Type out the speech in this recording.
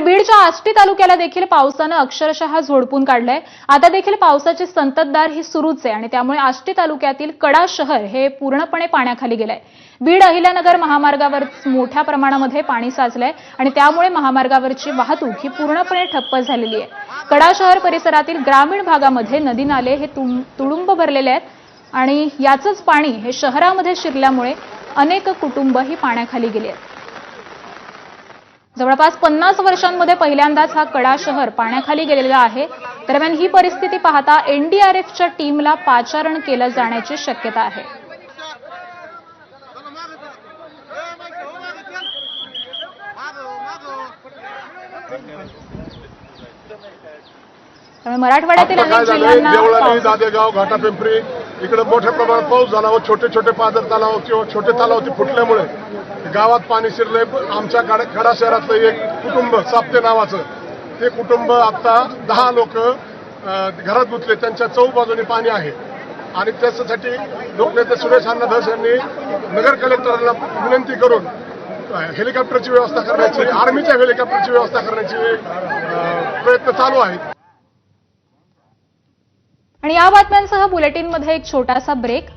तर बीडच्या आष्टी तालुक्याला देखील पावसानं अक्षरशः झोडपून काढलंय. आता देखील पावसाची संततधार ही सुरूच आहे आणि त्यामुळे आष्टी तालुक्यातील कडा शहर हे पूर्णपणे पाण्याखाली गेलंय. बीड अहिल्यानगर महामार्गावर मोठ्या प्रमाणामध्ये पाणी साचलंय आणि त्यामुळे महामार्गावरची वाहतूक ही पूर्णपणे ठप्प झालेली आहे. कडा शहर परिसरातील ग्रामीण भागामध्ये नदी नाले हे तुडुंब भरलेले आहेत आणि याचंच पाणी हे शहरामध्ये शिरल्यामुळे अनेक कुटुंब ही पाण्याखाली गेली आहेत. जवळपास पन्नास वर्षांमध्ये पहिल्यांदाच हा कडा शहर पाण्याखाली गेलेला आहे. दरम्यान ही परिस्थिती पाहता एनडीआरएफच्या टीमला पाचारण केलं जाण्याची शक्यता आहे. मराठवाड्यातील अनेक जिल्ह्यांना इकडे मोठ्या प्रमाणात पाऊस झाला व छोटे छोटे पाझर तलाव किंवा छोटे तलाव ते फुटल्यामुळे गावात पाणी शिरलंय. आमच्या खडा कडा शहरातलं एक कुटुंब साप्ते नावाचं. ते कुटुंब आता दहा लोक घरात गुंतले. त्यांच्या चौबाजूनी पाणी आहे. आणि त्याच्यासाठी लोकनेते सुरेश अण्णा धस यांनी नगर कलेक्टरला विनंती करून हेलिकॉप्टरची व्यवस्था करण्याची आर्मीच्या हेलिकॉप्टरची व्यवस्था करण्याची प्रयत्न चालू आहेत. आणि या बातम्यांसह बुलेटिनमध्ये एक छोटासा ब्रेक.